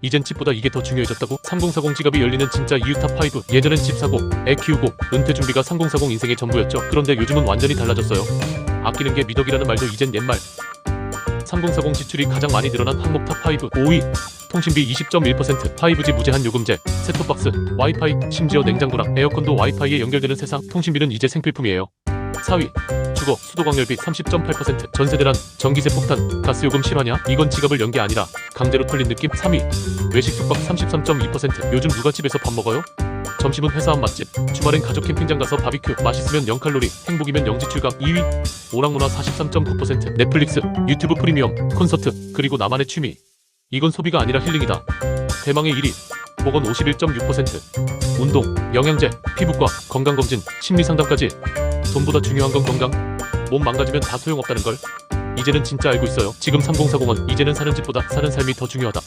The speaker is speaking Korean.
이젠 집보다 이게 더 중요해졌다고? 3040 지갑이 열리는 진짜 이유 탑5 예전엔 집 사고 애 키우고 은퇴 준비가 3040 인생의 전부였죠. 그런데 요즘은 완전히 달라졌어요. 아끼는 게 미덕이라는 말도 이젠 옛말. 3040 지출이 가장 많이 늘어난 항목 탑5 5위. 통신비 20.1% 5G 무제한 요금제. 셋톱박스. 와이파이. 심지어 냉장고랑 에어컨도 와이파이에 연결되는 세상. 통신비는 이제 생필품이에요. 4위 주거 수도 광열비 30.8% 전세 대란 전기세 폭탄 가스요금 실화냐? 이건 지갑을 연 게 아니라 강제로 털린 느낌? 3위. 외식 숙박 33.2% 요즘 누가 집에서 밥 먹어요? 점심은 회사 앞 맛집. 주말엔 가족 캠핑장 가서 바비큐. 맛있으면 0칼로리 행복이면 0지출각. 2위. 오락문화 43.9% 넷플릭스 유튜브 프리미엄 콘서트 그리고 나만의 취미. 이건 소비가 아니라 힐링이다. 대망의 1위. 복원 51.6% 운동 영양제 피부과 건강검진 심리상담까지. 돈보다 중요한 건 건강 몸 망가지면 다 소용없다는 걸. 이제는 진짜 알고 있어요. 지금 3040은 이제는 사는 집보다 사는 삶이 더 중요하다